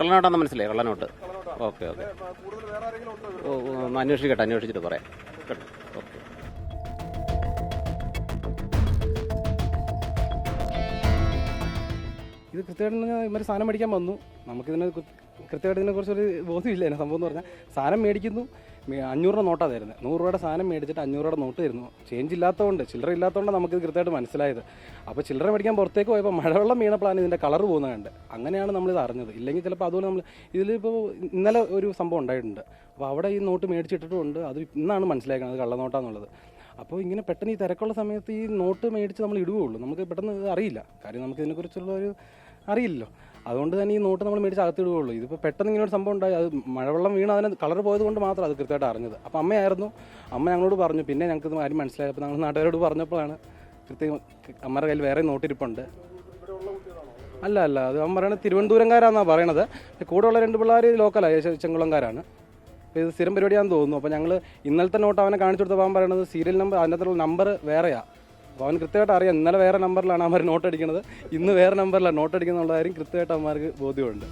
കള്ളനോട്ടാന്ന് മനസ്സിലായി കള്ളനോട്ട്. Okay okay. അന്വേഷിക്കട്ടെ അന്വേഷിച്ചിട്ട് പറയാം. കേട്ടോ. ഇത് കൃത്യമായിട്ട് ഇവർ സാധനം മേടിക്കാൻ വന്നു. നമുക്കിതിനെ കൃത്യമായിട്ട് കൃത്യമായിട്ട് ഇതിനെക്കുറിച്ചൊരു ബോധ്യമില്ല എന്നെ സംഭവം എന്ന് പറഞ്ഞാൽ സാധനം മേടിക്കുന്നു. അഞ്ഞൂറ് രൂപ നോട്ടാണ് തരുന്നത് നൂറ് രൂപയുടെ സാധനം മേടിച്ചിട്ട് അഞ്ഞൂറ് രൂപയുടെ നോട്ട് തരുന്നു. ചേഞ്ച് ഇല്ലാത്തതുകൊണ്ട് ചില്ലറ ഇല്ലാത്തതുകൊണ്ട് നമുക്കിത് കൃത്യമായിട്ട് മനസ്സിലായത്. അപ്പോൾ ചില്ലറ മേടിക്കാൻ പുറത്തേക്ക് പോയപ്പോൾ മഴവെള്ളം വീണപ്പോഴാണ് ഇതിന്റെ കളർ പോകുന്നത് കണ്ട്. അങ്ങനെയാണ് നമ്മളിത് അറിഞ്ഞത്. ഇല്ലെങ്കിൽ ചിലപ്പോൾ അതുപോലെ നമ്മൾ ഇതിലിപ്പോൾ ഇന്നലെ ഒരു സംഭവം ഉണ്ടായിട്ടുണ്ട്. അപ്പോൾ അവിടെ ഈ നോട്ട് മേടിച്ചിട്ടിട്ടുണ്ട് അത് ഇന്നാണ് മനസ്സിലാക്കുന്നത് കള്ളനോട്ടാന്നുള്ളത്. അപ്പോൾ ഇങ്ങനെ പെട്ടെന്ന് ഈ തിരക്കുള്ള സമയത്ത് ഈ നോട്ട് മേടിച്ച് നമ്മൾ ഇടുകയുള്ളൂ. നമുക്ക് പെട്ടെന്ന് അറിയില്ല. കാര്യം നമുക്ക് ഇതിനെക്കുറിച്ചുള്ള ഒരു അറിയില്ലല്ലോ. അതുകൊണ്ട് തന്നെ ഈ നോട്ട് നമ്മൾ മേടിച്ച് അകത്തിടുകയുള്ളൂ ഇതിപ്പോൾ പെട്ടെന്ന് ഇങ്ങനെ ഒരു സംഭവം ഉണ്ടായി. അത് മഴവെള്ളം വീണ് അതിന് കളർ പോയത് കൊണ്ട് മാത്രം അത് കൃത്യമായിട്ട് അറിഞ്ഞത്. അപ്പോൾ അമ്മയായിരുന്നു. അമ്മ ഞങ്ങളോട് പറഞ്ഞു പിന്നെ ഞങ്ങൾക്ക് ഇത് കാര്യം മനസ്സിലായി അപ്പോൾ ഞങ്ങൾ നാട്ടുകാരോട് പറഞ്ഞപ്പോഴാണ് കൃത്യം അമ്മയുടെ കയ്യിൽ വേറെ നോട്ടിരിപ്പുണ്ട് അല്ല അല്ല. അത് അമ്മ പറയണത് തിരുവനന്തപുരംകാരാന്നാണ് പറയണത്. കൂടെ ഉള്ള രണ്ട് പിള്ളേർ ലോക്കലായ ചെങ്കുളംകാരാണ്. ഇത് സ്ഥിരം പരിപാടിയാണെന്ന് തോന്നുന്നു. അപ്പോൾ ഞങ്ങൾ ഇന്നലത്തെ നോട്ട് അവനെ കാണിച്ചു കൊടുത്തപ്പോൾ അവൻ പറയണത് സീരിയൽ നമ്പർ അതിനകത്തുള്ള നമ്പർ വേറെയാണ് അപ്പോൾ അവൻ കൃത്യമായിട്ട് അറിയാം ഇന്നലെ വേറെ നമ്പറിലാണ് അവർ നോട്ട് അടിക്കുന്നത് ഇന്ന് വേറെ നമ്പറിലാണ് നോട്ട് അടിക്കുന്നുള്ള കാര്യം കൃത്യമായിട്ട് അവന്മാർക്ക് ബോധ്യമുണ്ട്.